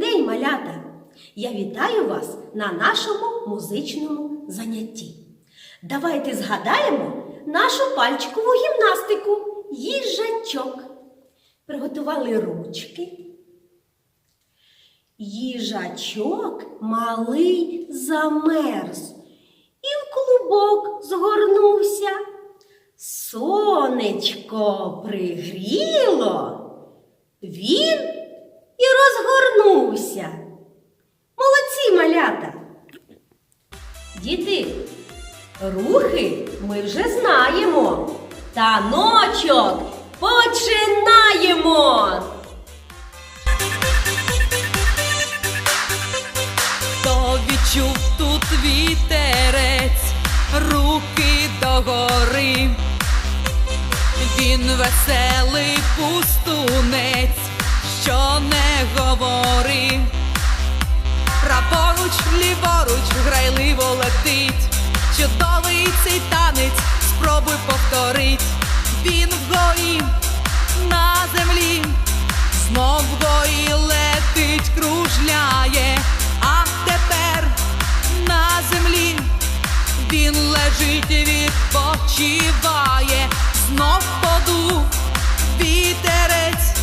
день, малята! Я вітаю вас на нашому музичному занятті. Давайте згадаємо нашу пальчикову гімнастику їжачок. Приготували ручки. Їжачок малий замерз і в клубок згорнувся. Сонечко пригріло, він рухи ми вже знаємо. Таночок починаємо. Хто відчув тут вітерець, руки догори, він веселий пустунець, що не говори. Праворуч, ліворуч, кружляє, а тепер на землі він лежить, і відпочиває, знов подув вітерець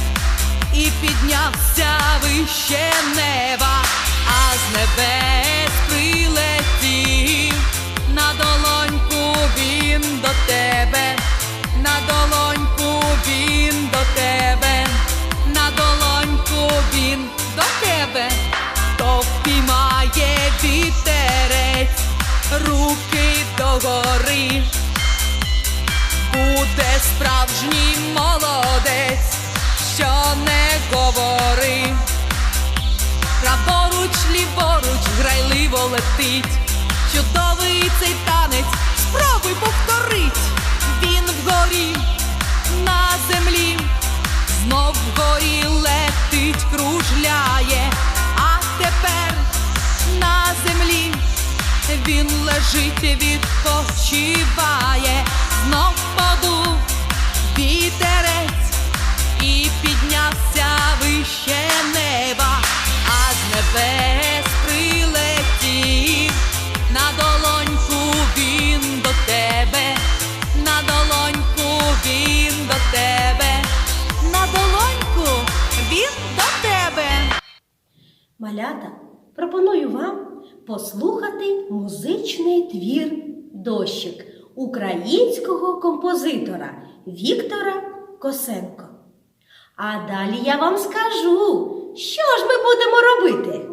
і піднявся вище неба, а з небес прилетів. На долоньку він до тебе, на долоньку тебе, то впіймає вітерець, руки догори буде справжній молодець, що не говори. Праворуч, ліворуч, грайливо летить. Чудовий цей він лежить, відпочиває, знов подув вітерець і піднявся вище неба, а з небес прилетів на долоньку він до тебе, на долоньку він до тебе, на долоньку він до тебе. Малята, пропоную вам послухати музичний твір Дощик українського композитора Віктора Косенко. А далі я вам скажу, що ж ми будемо робити.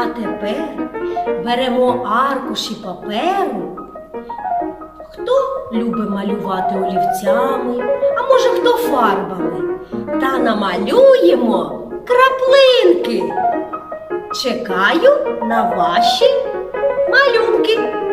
А тепер беремо аркуші паперу. Хто любить малювати олівцями, а може хто фарбами. Та намалюємо краплинки. Чекаю на ваші малюнки.